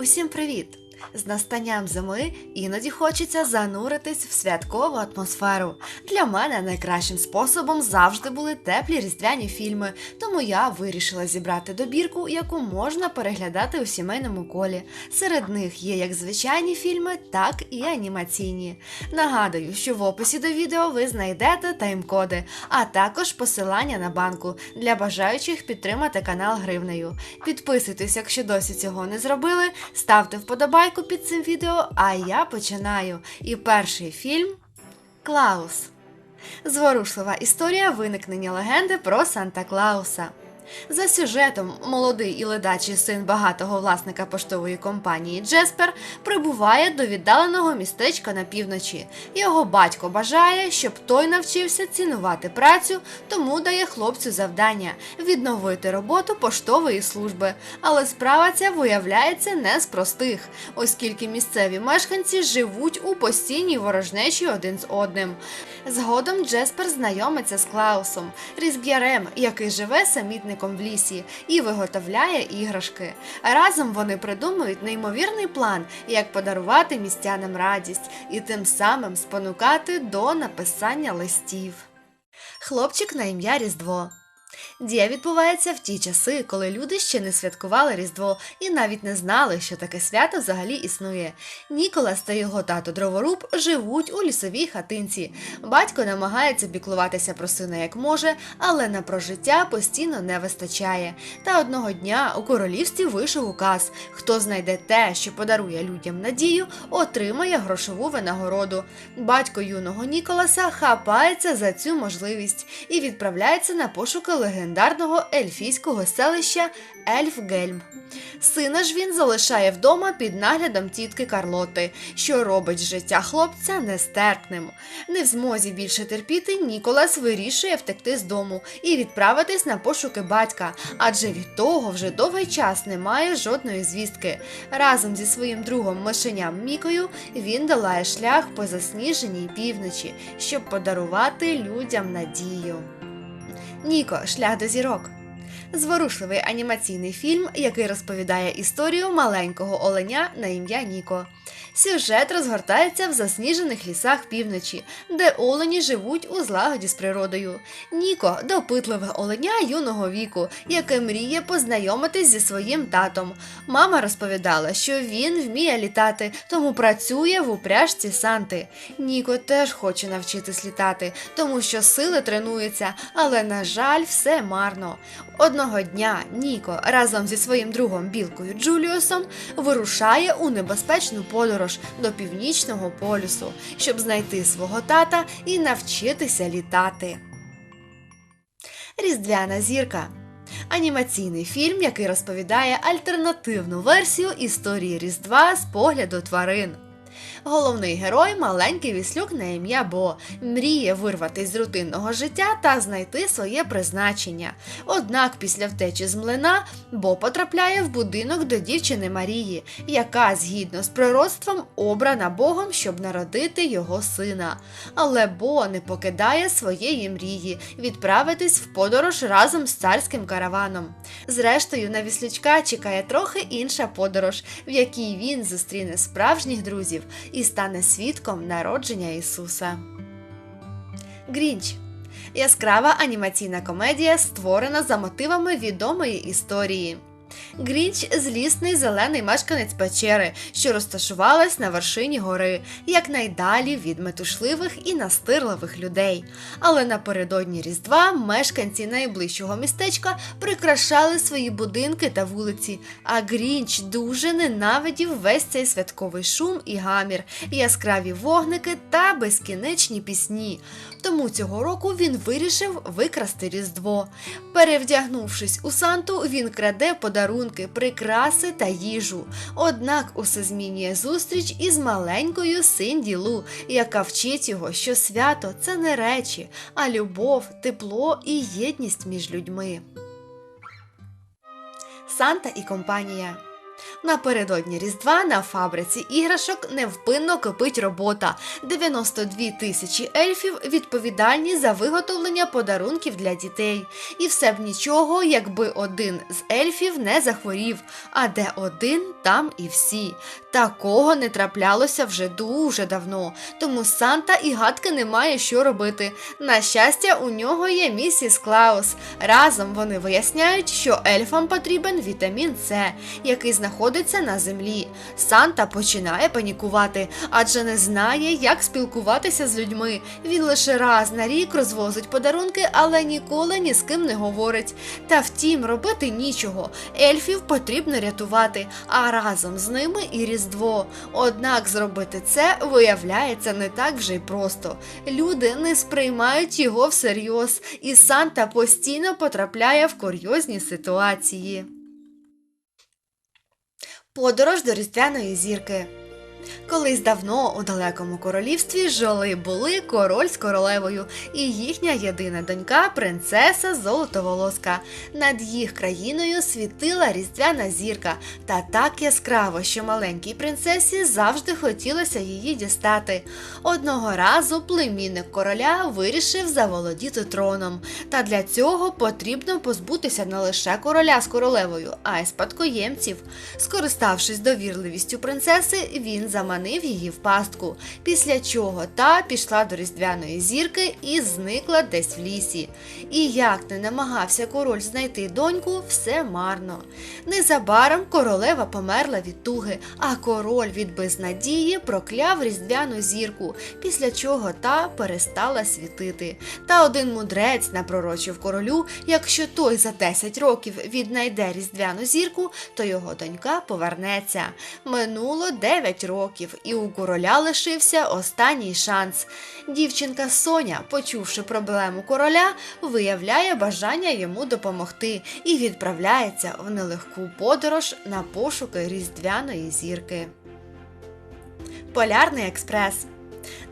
Усім привіт! З настанням зими іноді хочеться зануритись в святкову атмосферу. Для мене найкращим способом завжди були теплі різдвяні фільми, тому я вирішила зібрати добірку, яку можна переглядати у сімейному колі. Серед них є як звичайні фільми, так і анімаційні. Нагадую, що в описі до відео ви знайдете тайм-коди, а також посилання на банку для бажаючих підтримати канал гривнею. Підписуйтесь, якщо досі цього не зробили, ставте вподобайку під цим відео, а я починаю. І перший фільм Клаус. Зворушлива історія виникнення легенди про Санта Клауса. За сюжетом, молодий і ледачий син багатого власника поштової компанії Джеспер прибуває до віддаленого містечка на півночі. Його батько бажає, щоб той навчився цінувати працю, тому дає хлопцю завдання відновити роботу поштової служби. Але справа ця виявляється не з простих, оскільки місцеві мешканці живуть у постійній ворожнечі один з одним. Згодом Джеспер знайомиться з Клаусом, різб'ярем, який живе самітником в лісі і виготовляє іграшки. Разом вони придумують неймовірний план, як подарувати містянам радість і тим самим спонукати до написання листів. Хлопчик на ім'я Різдво. Дія відбувається в ті часи, коли люди ще не святкували Різдво і навіть не знали, що таке свято взагалі існує. Ніколас та його тато дроворуб живуть у лісовій хатинці. Батько намагається піклуватися про сина як може, але на прожиття постійно не вистачає. Та одного дня у королівстві вийшов указ: хто знайде те, що подарує людям надію, отримає грошову винагороду. Батько юного Ніколаса хапається за цю можливість і відправляється на пошуки легендарного ельфійського селища Ельфгельм. Сина ж він залишає вдома під наглядом тітки Карлоти, що робить життя хлопця нестерпним. Не в змозі більше терпіти, Ніколас вирішує втекти з дому і відправитись на пошуки батька, адже від того вже довгий час немає жодної звістки. Разом зі своїм другом мишеням Мікою він долає шлях по засніженій півночі, щоб подарувати людям надію. Ніко, шлях до зірок. Зворушливий анімаційний фільм, який розповідає історію маленького оленя на ім'я Ніко. Сюжет розгортається в засніжених лісах півночі, де олені живуть у злагоді з природою. Ніко допитливе оленя юного віку, яке мріє познайомитись зі своїм татом. Мама розповідала, що він вміє літати, тому працює в упряжці Санти. Ніко теж хоче навчитись літати, тому що сили тренуються, але, на жаль, все марно. Одного дня Ніко разом зі своїм другом Білкою Джуліусом вирушає у небезпечну подорож до північного полюсу, щоб знайти свого тата і навчитися літати. Різдвяна зірка. Анімаційний фільм, який розповідає альтернативну версію історії Різдва з погляду тварин. Головний герой маленький віслюк на ім'я Бо мріє вирватися з рутинного життя та знайти своє призначення. Однак після втечі з млина Бо потрапляє в будинок до дівчини Марії, яка згідно з пророцтвом обрана Богом, щоб народити його сина. Але Бо не покидає своєї мрії відправитись в подорож разом з царським караваном. Зрештою, на віслючка чекає трохи інша подорож, в якій він зустріне справжніх друзів і стане свідком народження Ісуса. Грінч яскрава анімаційна комедія, створена за мотивами відомої історії. Грінч злісний зелений мешканець печери, що розташувалась на вершині гори, якнайдалі від метушливих і настирливих людей. Але напередодні Різдва мешканці найближчого містечка прикрашали свої будинки та вулиці, а Грінч дуже ненавидів весь цей святковий шум і гамір, яскраві вогники та безкінечні пісні. Тому цього року він вирішив викрасти Різдво. Перевдягнувшись у Санту, він краде подарунки, прикраси та їжу. Однак усе змінює зустріч із маленькою Синді Лу, яка вчить його, що свято це не речі, а любов, тепло і єдність між людьми. Санта і компанія. Напередодні Різдва на фабриці іграшок невпинно кипить робота. 92 тисячі ельфів відповідальні за виготовлення подарунків для дітей. І все б нічого, якби один з ельфів не захворів, а де один, там і всі. Такого не траплялося вже дуже давно, тому Санта і гадки немає що робити. На щастя, у нього є місіс Клаус. Разом вони виясняють, що ельфам потрібен вітамін С, який знаходиться на землі. Санта починає панікувати, адже не знає, як спілкуватися з людьми. Він лише раз на рік розвозить подарунки, але ніколи ні з ким не говорить. Та втім, робити нічого. Ельфів потрібно рятувати, а разом з ними і Різдво. Однак зробити це виявляється не так вже й просто. Люди не сприймають його всерйоз, і Санта постійно потрапляє в курйозні ситуації. Подорож до різдвяної зірки. Колись давно у далекому королівстві жили були король з королевою і їхня єдина донька, принцеса Золотоволоска. Над їх країною світила різдвяна зірка, та так яскраво, що маленькій принцесі завжди хотілося її дістати. Одного разу племінник короля вирішив заволодіти троном. Та для цього потрібно позбутися не лише короля з королевою, а й спадкоємців. Скориставшись довірливістю принцеси, він заманив її в пастку, після чого та пішла до різдвяної зірки і зникла десь в лісі. І як не намагався король знайти доньку, все марно. Незабаром королева померла від туги, а король від безнадії прокляв різдвяну зірку, після чого та перестала світити. Та один мудрець напророчив королю, якщо той за 10 років віднайде різдвяну зірку, то його донька повернеться. Минуло 9 років, і у короля лишився останній шанс. Дівчинка Соня, почувши проблему короля, виявляє бажання йому допомогти і відправляється в нелегку подорож на пошуки різдвяної зірки. Полярний експрес.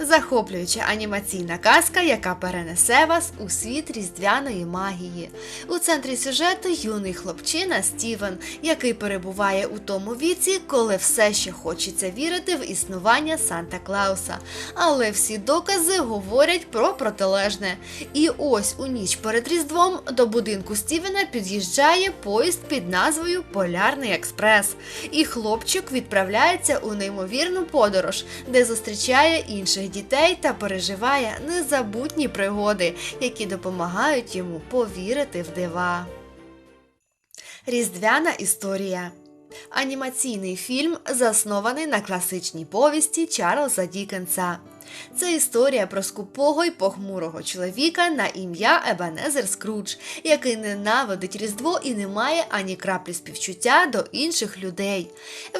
Захоплююча анімаційна казка, яка перенесе вас у світ різдвяної магії. У центрі сюжету юний хлопчина Стівен, який перебуває у тому віці, коли все ще хочеться вірити в існування Санта Клауса. Але всі докази говорять про протилежне. І ось у ніч перед Різдвом до будинку Стівена під'їжджає поїзд під назвою Полярний Експрес. І хлопчик відправляється у неймовірну подорож, де зустрічає інших дітей та переживає незабутні пригоди, які допомагають йому повірити в дива. Різдвяна історія. Анімаційний фільм заснований на класичній повісті Чарльза Дікенса. Це історія про скупого й похмурого чоловіка на ім'я Ебенезер Скрудж, який ненавидить Різдво і не має ані краплі співчуття до інших людей.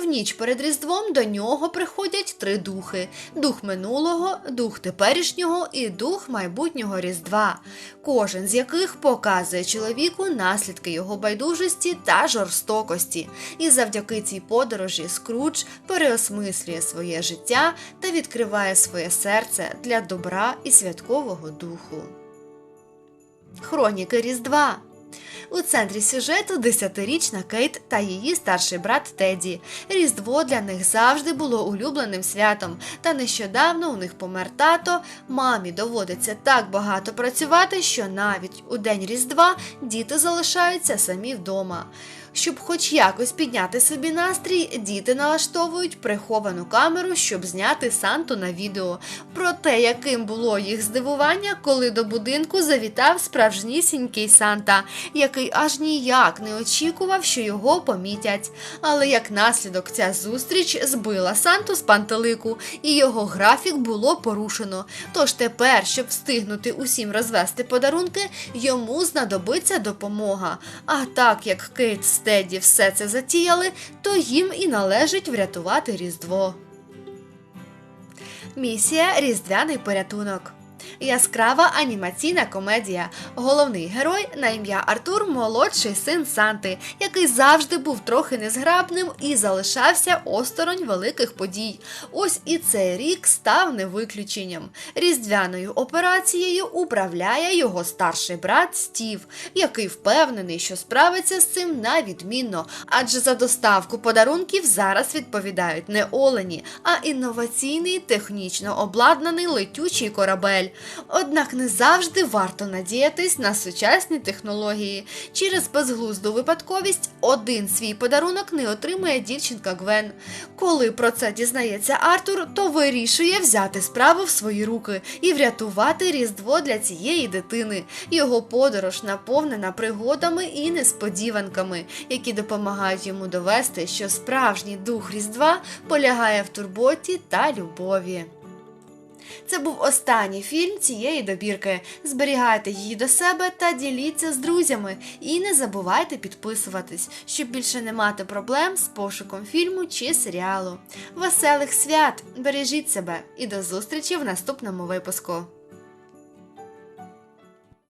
В ніч перед Різдвом до нього приходять три духи: дух минулого, дух теперішнього і дух майбутнього Різдва, кожен з яких показує чоловіку наслідки його байдужості та жорстокості. І завдяки цій подорожі Скрудж переосмислює своє життя та відкриває своє серце для добра і святкового духу. Хроніки Різдва. У центрі сюжету десятирічна Кейт та її старший брат Теді. Різдво для них завжди було улюбленим святом, та нещодавно у них помер тато. Мамі доводиться так багато працювати, що навіть у день Різдва діти залишаються самі вдома. Щоб хоч якось підняти собі настрій, діти налаштовують приховану камеру, щоб зняти Санту на відео. Про те, яким було їх здивування, коли до будинку завітав справжнісінький Санта, який аж ніяк не очікував, що його помітять. Але як наслідок ця зустріч збила Санту з пантелику, і його графік було порушено. Тож тепер, щоб встигнути усім розвести подарунки, йому знадобиться допомога. А так як Кейт з Теді все це затіяли, то їм і належить врятувати Різдво. Місія Різдвяний порятунок. Яскрава анімаційна комедія. Головний герой на ім'я Артур молодший син Санти, який завжди був трохи незграбним і залишався осторонь великих подій. Ось і цей рік став не виключенням. Різдвяною операцією управляє його старший брат Стів, який впевнений, що справиться з цим на відмінно, адже за доставку подарунків зараз відповідають не олені, а інноваційний технічно обладнаний летючий корабель. Однак не завжди варто надіятись на сучасні технології. Через безглузду випадковість один свій подарунок не отримує дівчинка Гвен. Коли про це дізнається Артур, то вирішує взяти справу в свої руки і врятувати Різдво для цієї дитини. Його подорож наповнена пригодами і несподіванками, які допомагають йому довести, що справжній дух Різдва полягає в турботі та любові. Це був останній фільм цієї добірки. Зберігайте її до себе та діліться з друзями. І не забувайте підписуватись, щоб більше не мати проблем з пошуком фільму чи серіалу. Веселих свят! Бережіть себе і до зустрічі в наступному випуску.